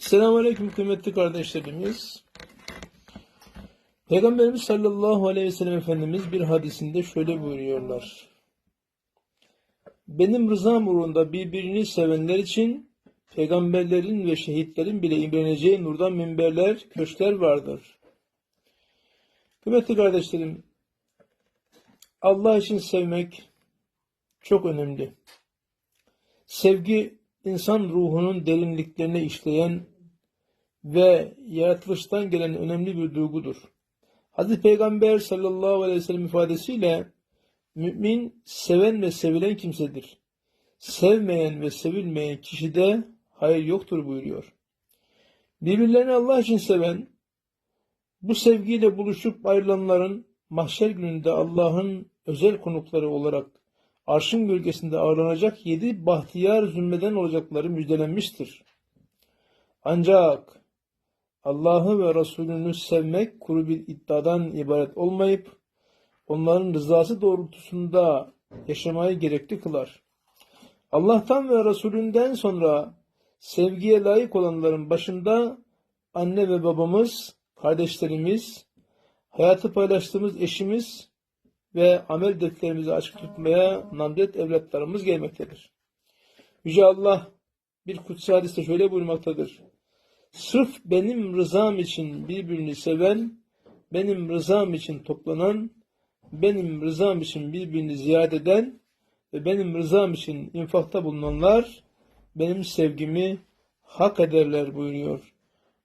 Selamünaleyküm kıymetli kardeşlerimiz. Peygamberimiz sallallahu aleyhi ve sellem Efendimiz bir hadisinde şöyle buyuruyorlar. Benim rızam uğrunda birbirini sevenler için peygamberlerin ve şehitlerin bile imreneceği nurdan minberler, köşkler vardır. Kıymetli kardeşlerim, Allah için sevmek çok önemli. Sevgi insan ruhunun derinliklerine işleyen ve yaratılıştan gelen önemli bir duygudur. Hazreti Peygamber sallallahu aleyhi ve sellem ifadesiyle mümin seven ve sevilen kimsedir. Sevmeyen ve sevilmeyen kişide hayır yoktur buyuruyor. Birbirlerini Allah için seven, bu sevgiyle buluşup ayrılanların mahşer gününde Allah'ın özel konukları olarak arşın gölgesinde ağırlanacak yedi bahtiyar zümreden olacakları müjdelenmiştir. Ancak Allah'ı ve Resulünü sevmek kuru bir iddiadan ibaret olmayıp onların rızası doğrultusunda yaşamayı gerekli kılar. Allah'tan ve Resulünden sonra sevgiye layık olanların başında anne ve babamız, kardeşlerimiz, hayatı paylaştığımız eşimiz ve amel defterimizi açık tutmaya namzet evlatlarımız gelmektedir. Yüce Allah bir kutsi hadiste şöyle buyurmaktadır. Sırf benim rızam için birbirini seven, benim rızam için toplanan, benim rızam için birbirini ziyaret eden ve benim rızam için infakta bulunanlar benim sevgimi hak ederler buyuruyor.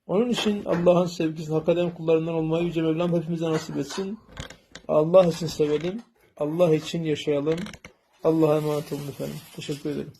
Onun için Allah'ın sevgisini hak eden kullarından olmayı Yüce Mevlam hepimize nasip etsin. Allah için sevelim. Allah için yaşayalım. Allah'a emanet olun efendim. Teşekkür ederim.